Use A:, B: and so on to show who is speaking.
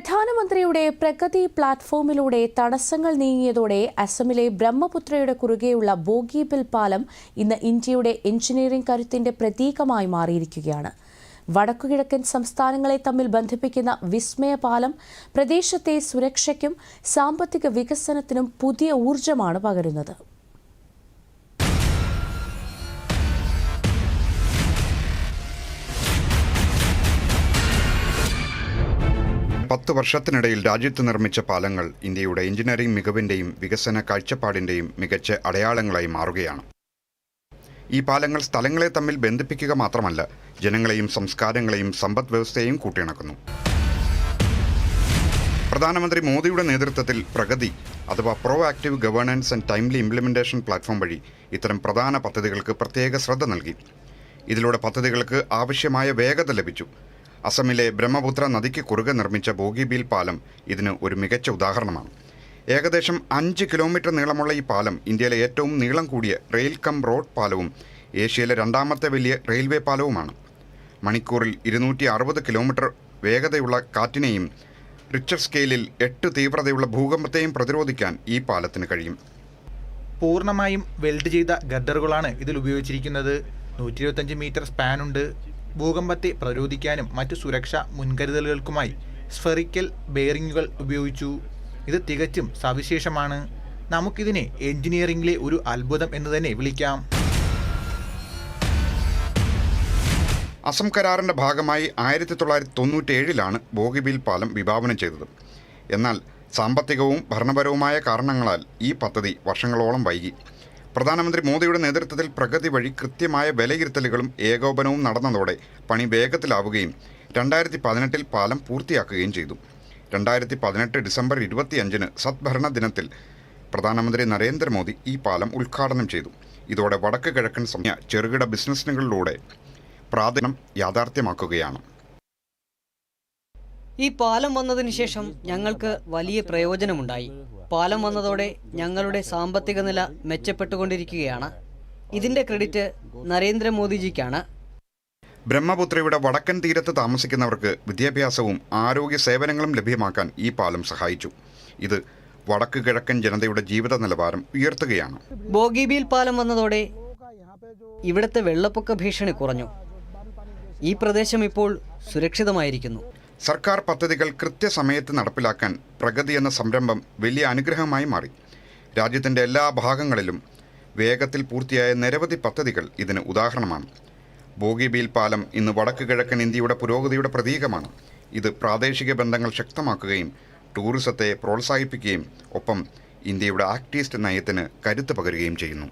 A: പ്രധാനമന്ത്രിയുടെ പ്രഗതി പ്ലാറ്റ്ഫോമിലൂടെ തടസ്സങ്ങൾ നീങ്ങിയതോടെ അസമിലെ ബ്രഹ്മപുത്രയുടെ കുറുകെയുള്ള ബോഗിബിൽ പാലം ഇന്ന് ഇന്ത്യയുടെ എഞ്ചിനീയറിംഗ് കരുത്തിന്റെ പ്രതീകമായി മാറിയിരിക്കുകയാണ്. വടക്കുകിഴക്കൻ സംസ്ഥാനങ്ങളെ തമ്മിൽ ബന്ധിപ്പിക്കുന്ന വിസ്മയ പാലം പ്രദേശത്തെ സുരക്ഷയ്ക്കും സാമ്പത്തിക വികസനത്തിനും പുതിയ ഊർജമാണ് പകരുന്നത്.
B: പത്ത് വർഷത്തിനിടയിൽ രാജ്യത്ത് നിർമ്മിച്ച പാലങ്ങൾ ഇന്ത്യയുടെ എഞ്ചിനീയറിംഗ് മികവിന്റെയും വികസന കാഴ്ചപ്പാടിന്റെയും മികച്ച അടയാളങ്ങളായി മാറുകയാണ്. ഈ പാലങ്ങൾ സ്ഥലങ്ങളെ തമ്മിൽ ബന്ധിപ്പിക്കുക മാത്രമല്ല ജനങ്ങളെയും സംസ്കാരങ്ങളെയും സമ്പദ് വ്യവസ്ഥയെയും കൂട്ടിയിണക്കുന്നു. പ്രധാനമന്ത്രി മോദിയുടെ നേതൃത്വത്തിൽ പ്രഗതി അഥവാ proactive governance and timely implementation platform വഴി ഇത്തരം പ്രധാന പദ്ധതികൾക്ക് പ്രത്യേക ശ്രദ്ധ നൽകി. ഇതിലൂടെ പദ്ധതികൾക്ക് ആവശ്യമായ വേഗത ലഭിച്ചു. അസമിലെ ബ്രഹ്മപുത്ര നദിക്ക് കുറുകെ നിർമ്മിച്ച ബോഗിബീൽ പാലം ഇതിന് ഒരു മികച്ച ഉദാഹരണമാണ്. ഏകദേശം അഞ്ച് കിലോമീറ്റർ നീളമുള്ള ഈ പാലം ഇന്ത്യയിലെ ഏറ്റവും നീളം കൂടിയ റെയിൽ കം റോഡ് പാലവും ഏഷ്യയിലെ രണ്ടാമത്തെ വലിയ റെയിൽവേ പാലവുമാണ്. മണിക്കൂറിൽ ഇരുന്നൂറ്റി അറുപത് കിലോമീറ്റർ വേഗതയുള്ള കാറ്റിനെയും റിച്ചർ സ്കെയിലിൽ എട്ട് തീവ്രതയുള്ള ഭൂകമ്പത്തെയും പ്രതിരോധിക്കാൻ ഈ പാലത്തിന് കഴിയും.
C: പൂർണമായും വെൽഡ് ചെയ്ത ഗദ്ദറുകളാണ് ഇതിൽ ഉപയോഗിച്ചിരിക്കുന്നത്. നൂറ്റി ഇരുപത്തഞ്ച് മീറ്റർ സ്പാനുണ്ട് ഭൂകമ്പത്തെ പ്രതിരോധിക്കാനും മറ്റു സുരക്ഷാ മുൻകരുതലുകൾക്കുമായി സ്ഫെറിക്കൽ ബെയറിങ്ങുകൾ ഉപയോഗിച്ചു. ഇത് തികച്ചും സവിശേഷമാണ്. നമുക്കിതിനെ എഞ്ചിനീയറിംഗിലെ ഒരു അത്ഭുതം എന്ന് തന്നെ വിളിക്കാം.
B: അസം കരാറിന്റെ ഭാഗമായി ആയിരത്തി തൊള്ളായിരത്തി തൊണ്ണൂറ്റേഴിലാണ് ബോഗിബീൽ പാലം വിഭാവനം ചെയ്തത്. എന്നാൽ സാമ്പത്തികവും ഭരണപരവുമായ കാരണങ്ങളാൽ ഈ പദ്ധതി വർഷങ്ങളോളം വൈകി. പ്രധാനമന്ത്രി മോദിയുടെ നേതൃത്വത്തിൽ പ്രഗതി വഴി കൃത്യമായ വിലയിരുത്തലുകളും ഏകോപനവും നടന്നതോടെ പണി വേഗത്തിലാവുകയും രണ്ടായിരത്തി പതിനെട്ടിൽ പാലം പൂർത്തിയാക്കുകയും ചെയ്തു. രണ്ടായിരത്തി പതിനെട്ട് ഡിസംബർ ഇരുപത്തിയഞ്ചിന് സദ്ഭരണ ദിനത്തിൽ പ്രധാനമന്ത്രി നരേന്ദ്രമോദി ഈ പാലം ഉദ്ഘാടനം ചെയ്തു. ഇതോടെ വടക്ക് കിഴക്കൻ സമയ ചെറുകിട ബിസിനസ്സുകളിലൂടെ പ്രാധാന്യം യാഥാർത്ഥ്യമാക്കുകയാണ്.
D: ഈ പാലം വന്നതിന് ശേഷം ഞങ്ങൾക്ക് വലിയ പ്രയോജനമുണ്ടായി. പാലം വന്നതോടെ ഞങ്ങളുടെ സാമ്പത്തിക നില മെച്ചപ്പെട്ടുകൊണ്ടിരിക്കുകയാണ്. ഇതിന്റെ ക്രെഡിറ്റ് നരേന്ദ്രമോദിജിക്കാണ്.
B: ബ്രഹ്മപുത്രയുടെ വടക്കൻ തീരത്ത് താമസിക്കുന്നവർക്ക് വിദ്യാഭ്യാസവും ആരോഗ്യ സേവനങ്ങളും ലഭ്യമാക്കാൻ ഈ പാലം സഹായിച്ചു. ഇത് വടക്ക് കിഴക്കൻ ജനതയുടെ ജീവിത നിലവാരം ഉയർത്തുകയാണ്.
D: ബോഗിബീൽ പാലം വന്നതോടെ ഇവിടുത്തെ വെള്ളപ്പൊക്ക ഭീഷണി കുറഞ്ഞു. ഈ പ്രദേശം ഇപ്പോൾ സുരക്ഷിതമായിരിക്കുന്നു.
B: സർക്കാർ പദ്ധതികൾ കൃത്യസമയത്ത് നടപ്പിലാക്കാൻ പ്രഗതി എന്ന സംരംഭം വലിയ അനുഗ്രഹമായി മാറി. രാജ്യത്തിന്റെ എല്ലാ ഭാഗങ്ങളിലും വേഗത്തിൽ പൂർത്തിയായ നിരവധി പദ്ധതികൾ ഇതിന് ഉദാഹരണമാണ്. ബോഗിബീൽ പാലം ഇന്ന് വടക്ക് കിഴക്കൻ ഇന്ത്യയുടെ പുരോഗതിയുടെ പ്രതീകമാണ്. ഇത് പ്രാദേശിക ബന്ധങ്ങൾ ശക്തമാക്കുകയും ടൂറിസത്തെ പ്രോത്സാഹിപ്പിക്കുകയും ഒപ്പം ഇന്ത്യയുടെ ആക്ട് ഈസ്റ്റ് നയത്തിന് കരുത്ത് പകരുകയും ചെയ്യുന്നു.